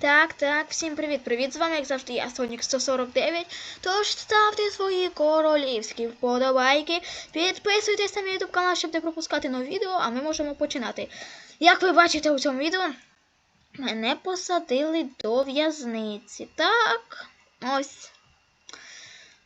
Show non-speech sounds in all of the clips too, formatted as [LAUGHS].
Так, так, всім привіт-привіт! З вами, як завжди, я Сонік 149. Тож ставте свої королівські вподобайки, підписуйтесь на мій YouTube канал, щоб не пропускати нові відео, а ми можемо починати. Як ви бачите у цьому відео, мене посадили до в'язниці. Так, ось.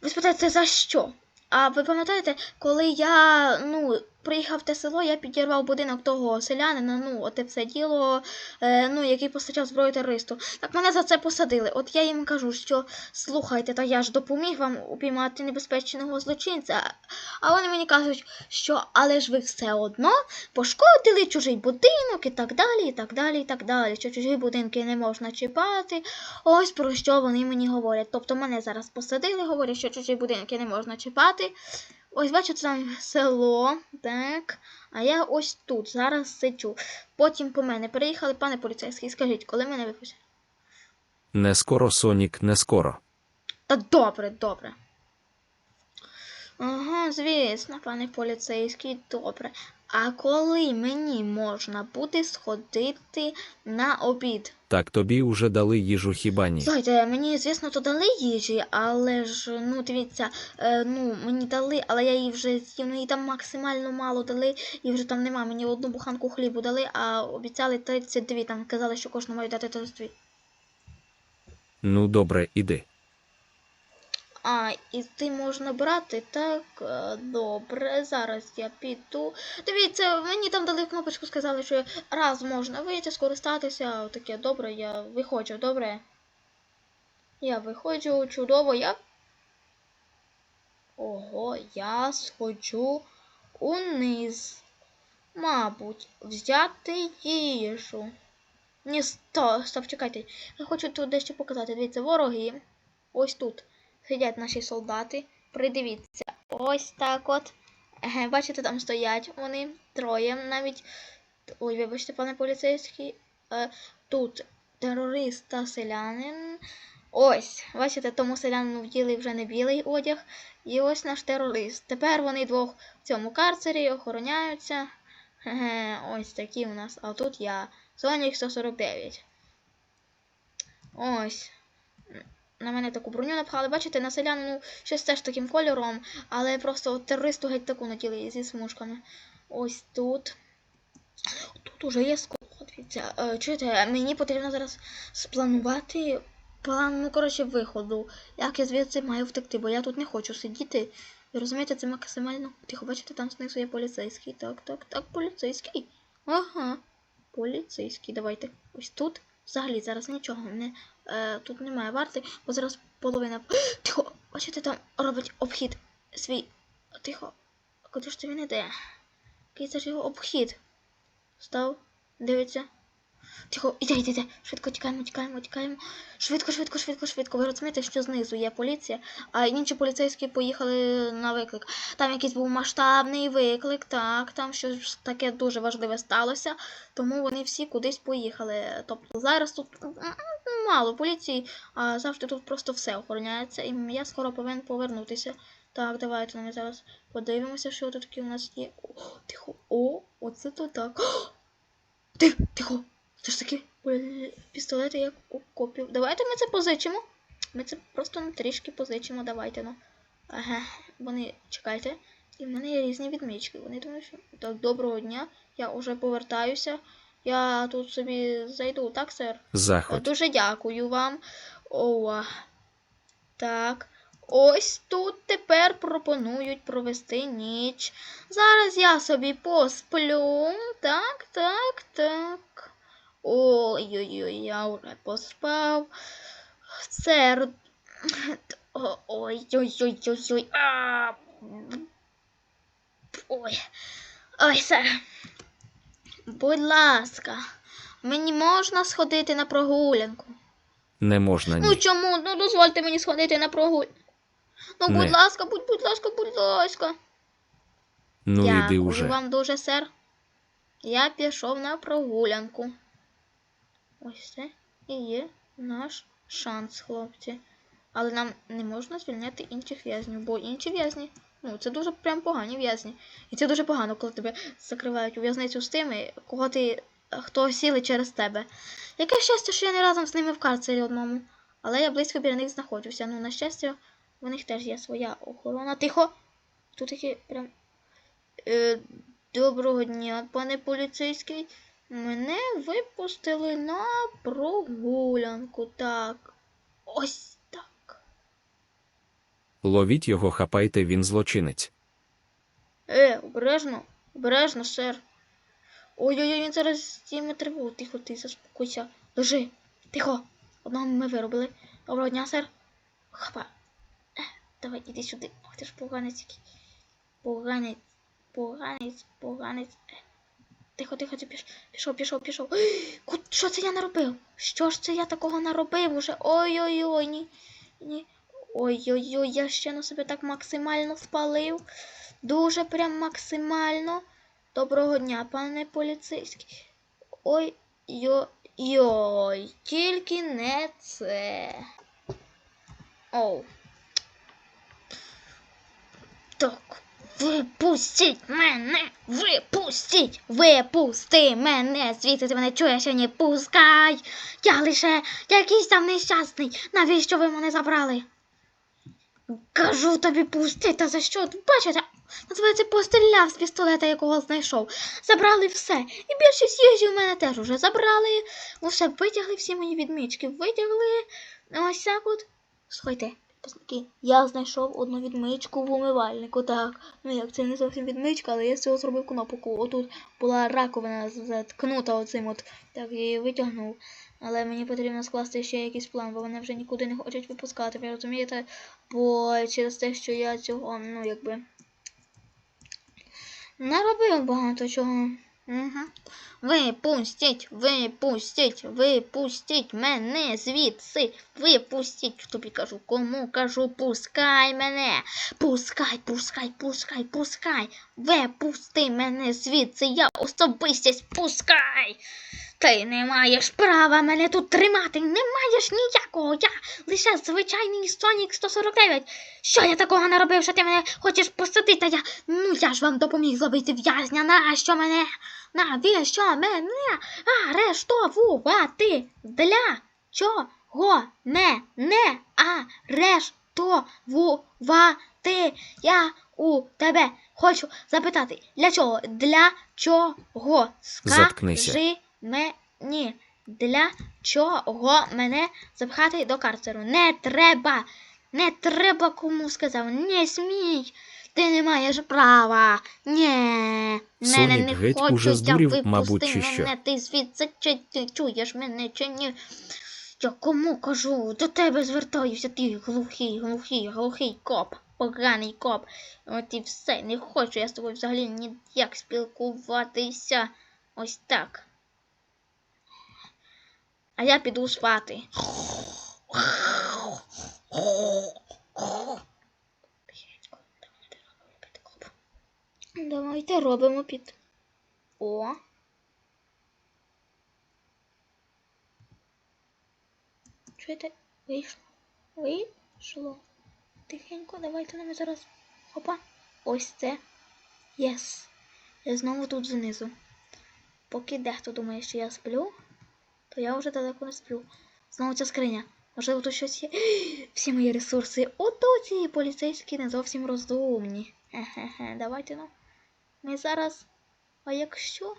Ви спитаєте, за що? А ви пам'ятаєте, коли я ну, приїхав в те село, я підірвав будинок того селянина, ну, оте все діло, е, ну, який постачав зброю терористу. Так мене за це посадили. От я їм кажу, що слухайте, та я ж допоміг вам упіймати небезпечного злочинця. А вони мені кажуть, що але ж ви все одно пошкодили чужий будинок і так далі, і так далі, і так далі. Що чужі будинки не можна чіпати. Ось про що вони мені говорять. Тобто мене зараз посадили, говорять, що чужі будинки не можна чіпати. Ось бачите, там село, так. А я ось тут зараз сиджу. Потім по мене приїхали, пане поліцейський, скажіть, коли мене випустять? Не скоро, Сонік, не скоро. Та добре, добре. Ага, звісно, пане поліцейський, добре. А коли мені можна буде сходити на обід? Так тобі уже дали їжу хіба ні? Слухайте, мені, звісно, то дали їжі, але ж, ну, дивіться, е, ну, мені дали, але я її вже з'їв, ну, її там максимально мало дали, і вже там нема. Мені одну буханку хлібу дали, а обіцяли 32, там казали, що кожному мають дати 32. Ну добре, іди. А, і ти можна брати, так, е, добре, зараз я піду. Дивіться, мені там дали кнопочку, сказали, що раз можна вийти, скористатися. Таке добре, я виходжу, добре. Я виходжу, чудово, я. Ого, я сходжу униз. Мабуть, взяти їжу. Ні, стоп, стоп, чекайте. Я хочу тут дещо показати. Дивіться, вороги. Ось тут сидять наші солдати. Придивіться, ось так от. Бачите, там стоять вони троє навіть. Ой, вибачте, пане поліцейський. Е, тут терорист та селянин. Ось, бачите, тому селянину вділи вже не білий одяг. І ось наш терорист. Тепер вони двох в цьому карцері охороняються. Ось такі у нас. А тут я. Сонік 149. Ось на мене таку броню напхали. Бачите, на селянину щось теж таким кольором, але просто терористу геть таку наділи зі смужками. Ось тут. Тут уже є скло. Е, чуєте, мені потрібно зараз спланувати план, ну, коротше, виходу. Як я звідси маю втекти, бо я тут не хочу сидіти. Ви розумієте, це максимально. Тихо, бачите, там знизу є поліцейський. Так, так, так, поліцейський. Ага. Поліцейський, давайте. Ось тут. Взагалі зараз нічого не. Е, тут немає варти, бо зараз половина. [GASPS] Тихо! Бачите, там робить обхід свій. Тихо. Куди ж це він іде? Який це ж його обхід? Став, дивиться. Тихо, іде, іде, іде. Швидко тікаємо, тікаємо, тікаємо. Швидко, швидко, швидко, швидко. Ви розумієте, що знизу є поліція, а інші поліцейські поїхали на виклик. Там якийсь був масштабний виклик, так, там щось таке дуже важливе сталося, тому вони всі кудись поїхали. Тобто зараз тут мало поліції, а завжди тут просто все охороняється, і я скоро повинен повернутися. Так, давайте ми зараз подивимося, що тут таке у нас є. О, тихо, о, оце то так. О, тихо, тихо. Це ж таки е, пістолети, як у. Давайте ми це позичимо. Ми це просто трішки позичимо, давайте, ну. Ага, вони, чекайте. І в мене є різні відмічки. Вони думають, що так, доброго дня. Я вже повертаюся. Я тут собі зайду, так, сер? Заходь. Дуже дякую вам. О, так. Ось тут тепер пропонують провести ніч. Зараз я собі посплю. Так, так, так. Ой-ой-ой, я вже поспав. Це. Ой-ой-ой-ой-ой. Ой. Ой, сер. Будь ласка, мені можна сходити на прогулянку? Не можна Ну чому? Ну дозвольте мені сходити на прогулянку. Ну, будь Не. ласка, будь, будь ласка, будь ласка. Ну іди Дякую уже. вам дуже, сер. Я пішов на прогулянку. Ось це і є наш шанс, хлопці. Але нам не можна звільняти інших в'язнів, бо інші в'язні, ну, це дуже прям погані в'язні. І це дуже погано, коли тебе закривають у в'язницю з тими, кого ти хто сіли через тебе. Яке щастя, що я не разом з ними в карцері одному. Але я близько біля них знаходжуся. Ну, на щастя, у них теж є своя охорона. Тихо. Тут такі прям. Е, доброго дня, пане поліцейський. Мене випустили на прогулянку. Так. Ось. Ловіть його, хапайте, він злочинець. Е, обережно, обережно, сер. Ой-ой-ой, він зараз зніме тривогу. Тихо, ти заспокойся. Лежи. Тихо. Одного ми виробили. Доброго дня, сер. Хапа. Е, давай, іди сюди. Ох, ти ж поганець який. Поганець. Поганець, поганець. Е. Тихо, тихо, ти піш... пішов, пішов, пішов. Що це я наробив? Що ж це я такого наробив уже? Ой-ой-ой, ні. Ні. Ой-ой-ой, я ще на себе так максимально спалив. Дуже прям максимально. Доброго дня, пане поліцейський. Ой, йой, йой, тільки не це. Оу. Так. Випустіть мене! Випустіть! Випусти мене! Звідси ти мене чуєш, не пускай! Я лише якийсь там нещасний. Навіщо ви мене забрали? Кажу тобі пусти, та за що? Бачите, називається постріляв з пістолета, якого знайшов. Забрали все. І більшість їжі в мене теж уже забрали. Усе витягли всі мої відмічки. Витягли. Ось так от. Слухайте, підписники, я знайшов одну відмичку в умивальнику. Так. Ну як це не зовсім відмичка, але я з цього зробив кнопку. Отут була раковина заткнута оцим от. Так, я її витягнув. Але мені потрібно скласти ще якийсь план, бо вони вже нікуди не хочуть випускати. Ви розумієте? Бо через те, що я цього, ну якби. Наробив багато чого. Угу. Випустіть, випустіть, випустіть мене звідси. Випустіть, тобі кажу, кому кажу, пускай мене. Пускай, пускай, пускай, пускай. Випусти мене звідси, я особистість, пускай. Ти не маєш права мене тут тримати, не маєш ніякого. Я лише звичайний Сонік 149. Що я такого наробив, що ти мене хочеш посадити? Та я. Ну я ж вам допоміг зловити в'язня. Нащо мене? Навіщо мене арештовувати? Для чого мене арештовувати? Я у тебе хочу запитати, для чого? Для чого? Заткнися. Мені, для чого мене запхати до карцеру? Не треба. Не треба кому сказав. Не смій. Ти не маєш права. Ні. Мене не геть хочуть, уже здурів, випусти мабуть, чи мене. Ти звідси чи ти чуєш мене чи ні? Я кому кажу? До тебе звертаюся, ти глухий, глухий, глухий коп, поганий коп. От і все, не хочу я з тобою взагалі ніяк спілкуватися. Ось так. А я піду спати. Давайте робимо під. О. Чуєте? Вийшло. Вийшло. Тихенько, давайте нам зараз. Опа. Ось це. Єс. Я знову тут знизу. Поки дехто думає, що я сплю, то я вже далеко не сплю. Знову ця скриня. Можливо, тут щось є. Всі [GASPS] мої ресурси. Ото ці поліцейські не зовсім розумні. Хе-хе-хе, давайте ну. Ми зараз. А якщо?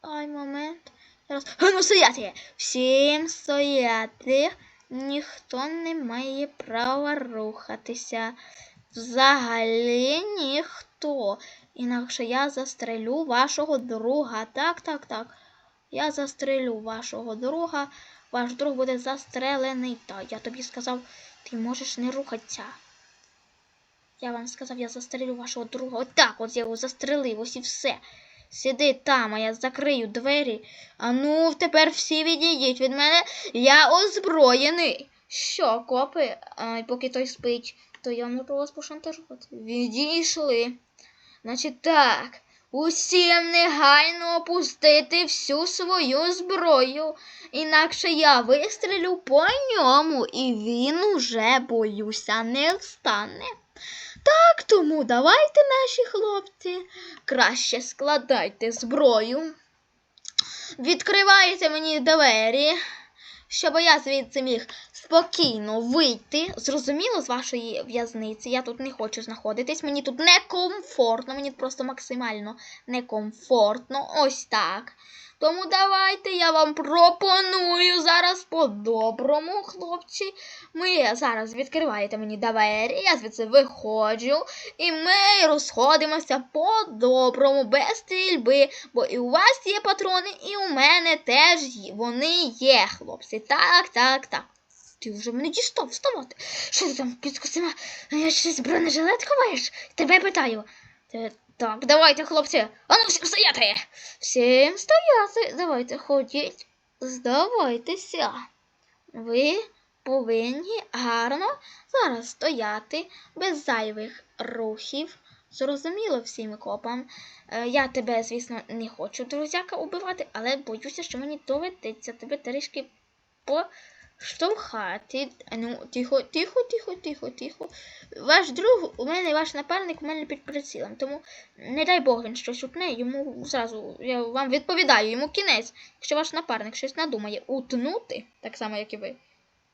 Ай, момент. Зараз. А ну стояти! Всім стояти. Ніхто не має права рухатися. Взагалі ніхто. Інакше я застрелю вашого друга. Так, так, так. Я застрелю вашого друга. Ваш друг буде застрелений. Та я тобі сказав, ти можеш не рухатися. Я вам сказав, я застрелю вашого друга. Отак от я його застрелив, ось і все. Сиди там, а я закрию двері. А ну, тепер всі відійдіть від мене. Я озброєний. Що, копи, а, поки той спить, то я можу вас пошантажувати. Відійшли. Значить так. Усім негайно опустити всю свою зброю, інакше я вистрілю по ньому, і він уже, боюся, не встане. Так тому давайте, наші хлопці, краще складайте зброю. Відкриваєте мені двері, щоб я звідси міг спокійно вийти. Зрозуміло з вашої в'язниці. Я тут не хочу знаходитись. Мені тут некомфортно, мені просто максимально некомфортно. Ось так. Тому давайте я вам пропоную зараз по-доброму, хлопці. Ми зараз відкриваєте мені двері, я звідси виходжу, і ми розходимося по-доброму, без стрільби, бо і у вас є патрони, і у мене теж. Вони є, хлопці. Так, так, так. Ти вже мене дістав вставати. Що ти там під? Я щось бронежилет ховаєш? Тебе питаю. Так, давайте, хлопці. Ану, всім стояти! Всім стояти. Давайте, ходіть, здавайтеся. Ви повинні гарно зараз стояти без зайвих рухів. Зрозуміло всім копам. Е, Я тебе, звісно, не хочу, друзяка, убивати, але боюся, що мені доведеться тебе трішки поштовхати. А Ну, тихо, тихо, тихо, тихо, тихо. Ваш друг, у мене ваш напарник у мене під прицілом, тому не дай Бог він щось утне, йому зразу, я вам відповідаю, йому кінець. Якщо ваш напарник щось надумає утнути, так само, як і ви,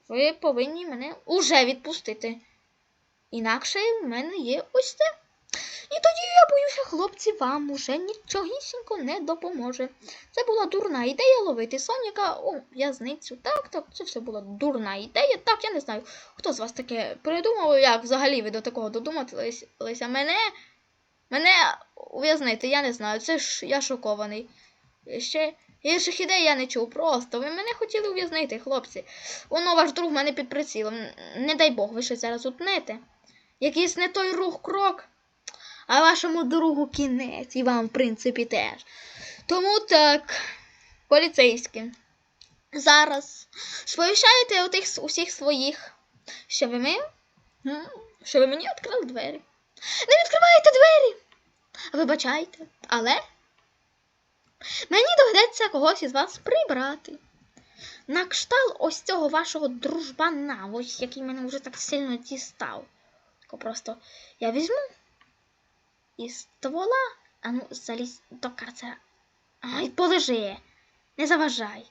ви повинні мене уже відпустити. Інакше в мене є ось це. І тоді я боюся, хлопці, вам уже нічогісінько не допоможе. Це була дурна ідея ловити Соніка у в'язницю. Так, так, це все була дурна ідея. Так, я не знаю, хто з вас таке придумав, як взагалі ви до такого додумалися. Мене, мене ув'язнити, я не знаю. Це ж я шокований. Ще гірших ідей я не чув. Просто ви мене хотіли ув'язнити, хлопці. Воно ваш друг мене під прицілом. Не дай Бог, ви щось зараз утнете. Якийсь не той рух крок, а вашому другу кінець, і вам, в принципі, теж. Тому так, поліцейські, зараз сповіщаєте у тих усіх своїх, що ви ми, що ви мені відкрили двері. Не відкриваєте двері! Вибачайте, але мені доведеться когось із вас прибрати. На кшталт ось цього вашого дружбана, ось який мене вже так сильно дістав. Просто я візьму із ствола, а ну залізь до карцера. Ай, полежи, не заважай.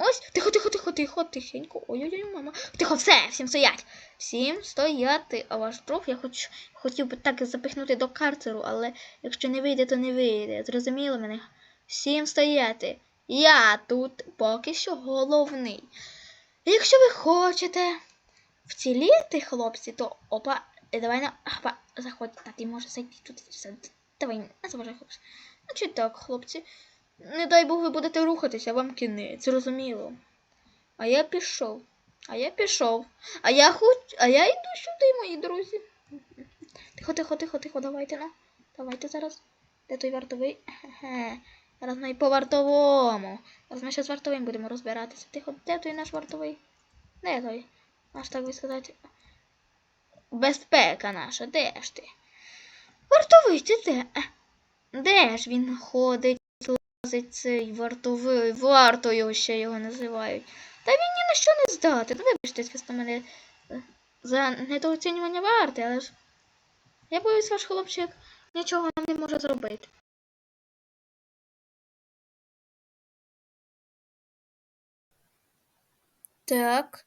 Ось, тихо, тихо, тихо, тихо, тихенько. Ой-ой-ой, мама. Тихо, все, всім стоять. Всім стояти. А ваш друг я хоч, хотів би так запихнути до карцеру, але якщо не вийде, то не вийде. Зрозуміло мене? Всім стояти. Я тут поки що головний. Якщо ви хочете вціліти, хлопці, то опа, давай на опа, заходь. Та ти можеш зайти тут. Все. Давай, не заважай. Значить так, хлопці. Не дай Бог ви будете рухатися, вам кінець, зрозуміло. А я пішов. А я пішов. А я хоч. А я йду сюди, мої друзі. Тихо, тихо, тихо, тихо, давайте ну. Давайте зараз. Де той вартовий? Хе-хе. Зараз ми по вартовому. Зараз ми ще з вартовим будемо розбиратися. Тихо, де той наш вартовий? Де той? Наш, так би сказати. Безпека наша, де ж ти? Вартовий, ти де? Де ж він ходить, лазить цей вартовий, вартою ще його називають. Та він ні на що не здати. Ну, вибачте, звісно, мене е, за недооцінювання варти, але ж я боюсь, ваш хлопчик нічого нам не може зробити. Так,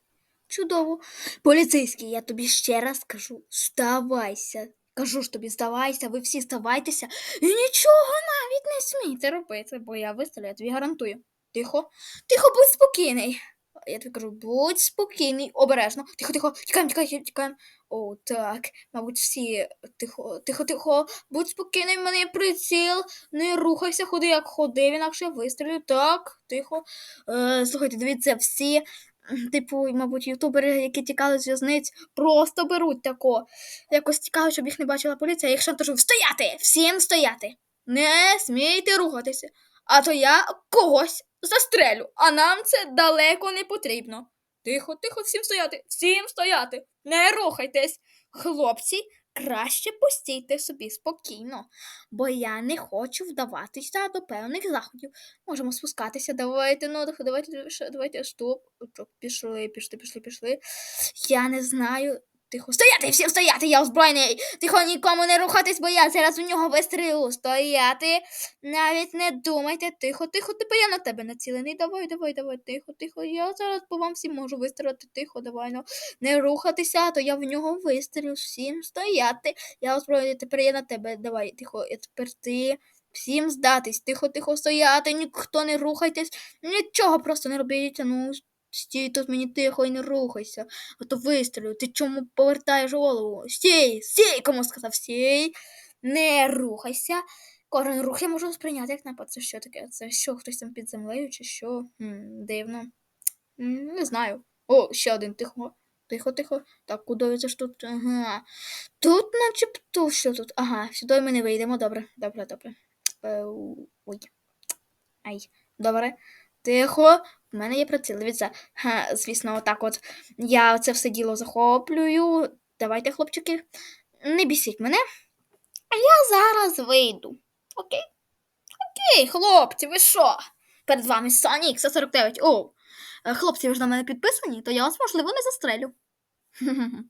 чудово. Поліцейський, я тобі ще раз кажу, здавайся. Кажу ж тобі, здавайся, ви всі здавайтеся і нічого навіть не смійте робити, бо я вистрілю, я тобі гарантую. Тихо, тихо, будь спокійний. Я тобі кажу, будь спокійний, обережно. Тихо, тихо, тікаємо, тікаємо, тікаємо. О, так. Мабуть, всі тихо, тихо, тихо, будь спокійний, в мене є приціл. Не рухайся, ходи, як ходив, інакше я вистрілю. Так, тихо. Е, слухайте, дивіться, всі, типу, мабуть, ютубери, які тікали з в'язниць, просто беруть тако. Якось тікають, щоб їх не бачила поліція. Їх шантажую. Стояти! Всім стояти! Не смійте рухатися. А то я когось застрелю, а нам це далеко не потрібно. Тихо, тихо, всім стояти, всім стояти, не рухайтесь. Хлопці, краще постійте собі спокійно, бо я не хочу вдаватися до певних заходів. Можемо спускатися, давайте, ну, давайте, давайте, стоп. Пішли, пішли, пішли, пішли. Я не знаю. Тихо, стояти, всім стояти, я озброєний. Тихо, нікому не рухатись, бо я зараз у нього вистрілю. Стояти. Навіть не думайте. Тихо, тихо, тепер я на тебе націлений. Давай, давай, давай, тихо, тихо. Я зараз по вам всім можу вистрілити. Тихо, давай, ну. Не рухатися, то я в нього вистрілю. Всім стояти. Я озброєний, тепер я на тебе. Давай, тихо, і тепер ти. Всім здатись, тихо, тихо стояти, ніхто не рухайтесь, нічого просто не робіть. Ну, стій тут мені тихо і не рухайся. А то вистрілю. Ти чому повертаєш голову? Стій, стій, кому сказав, стій. Не рухайся. Кожен рух я можу сприйняти як напад. Це що таке? Це що, хтось там під землею чи що? Хм, дивно. Не знаю. О, ще один тихо. Тихо, тихо. Так, куди це ж тут? Ага. Тут начебто що тут? Ага, сюди ми не вийдемо. Добре, добре, добре. Е, ой. Ай, добре. Тихо. У мене є приціл. Звісно, отак от. Я це все діло захоплюю. Давайте, хлопчики, не бісіть мене. А я зараз вийду. Окей? Окей, хлопці, ви що? Перед вами Sonic 149. О, хлопці, ви ж на мене підписані, то я вас, можливо, не застрелю. [LAUGHS]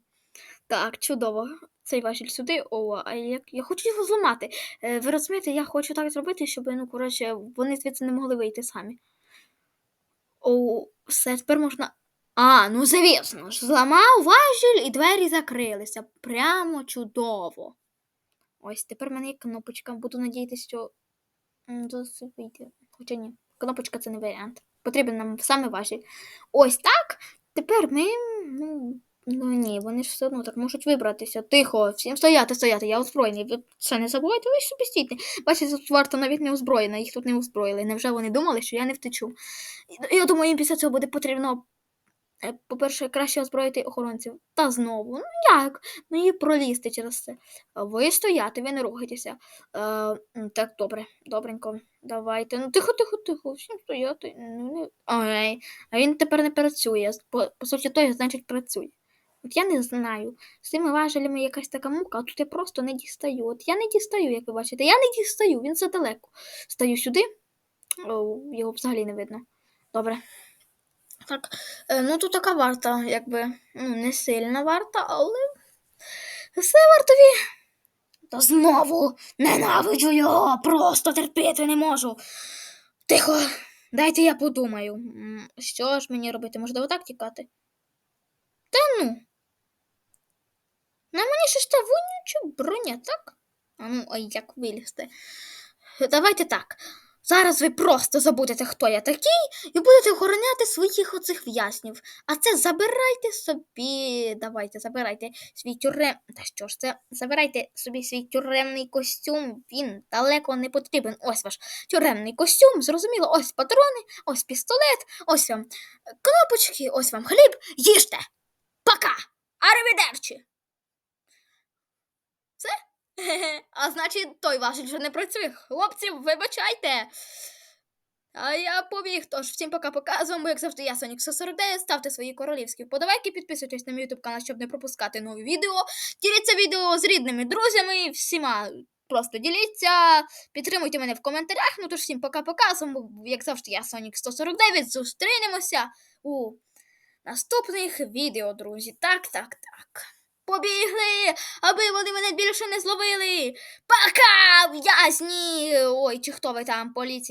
Так, чудово. Цей важіль сюди. О, а як я хочу його зламати. Е, Ви розумієте, я хочу так зробити, щоб, ну, коротше, вони звідси не могли вийти самі. О, все, тепер можна. А, ну звісно ж, зламав важіль і двері закрилися. Прямо чудово. Ось тепер в мене є кнопочка. Буду надіятися, що вийде. Хоча ні, кнопочка це не варіант. Потрібен нам саме важіль. Ось так. Тепер ми. Ну, ну ні, вони ж все одно так можуть вибратися. Тихо, всім стояти, стояти, я озброєний. Ви це не забувайте, ви собі стійте. Бачите, тут варта навіть не озброєна, їх тут не озброїли. Невже вони думали, що я не втечу? Я думаю, їм після цього буде потрібно, е, по-перше, краще озброїти охоронців. Та знову. Ну як? Ну і пролізти через це. Ви стояти, ви не рухайтеся. Е, так, добре, добренько. Давайте. Ну тихо, тихо, тихо, всім стояти. Ну, не... Ой, а він тепер не працює. По, по суті, той, значить, працює. От я не знаю. З цими важелями якась така мука, а тут я просто не дістаю. От я не дістаю, як ви бачите. Я не дістаю, він задалеко. Стаю сюди. О, його взагалі не видно. Добре. Так, е, ну тут така варта, якби ну, не сильна варта, але все вартові. Та знову ненавиджу його, просто терпіти не можу. Тихо, дайте я подумаю. Що ж мені робити? Можливо, так тікати? Та ну. На мені ж та вонюча броня, так? А ну, ой, як вилізти. Давайте так. Зараз ви просто забудете, хто я такий, і будете охороняти своїх оцих в'язнів. А це забирайте собі. Давайте, забирайте свій тюрем. Та що ж це? Забирайте собі свій тюремний костюм. Він далеко не потрібен. Ось ваш тюремний костюм. Зрозуміло, ось патрони, ось пістолет, ось вам кнопочки, ось вам хліб. Їжте! Пока! Аревідерчі! Це? [LAUGHS] А значить, той важіль вже не працює. Хлопці, вибачайте. А я побіг, тож всім пока-пока. З вами, як завжди, я Сонік 149. Ставте свої королівські вподобайки, підписуйтесь на мій YouTube канал, щоб не пропускати нові відео. Діліться відео з рідними друзями, всіма просто діліться. Підтримуйте мене в коментарях. Ну тож всім пока-пока. З як завжди, я Сонік 149. Зустрінемося у наступних відео, друзі. Так, так, так. Побігли, аби вони мене більше не зловили. Пока, в'язні! Ой, чи хто ви там, поліція?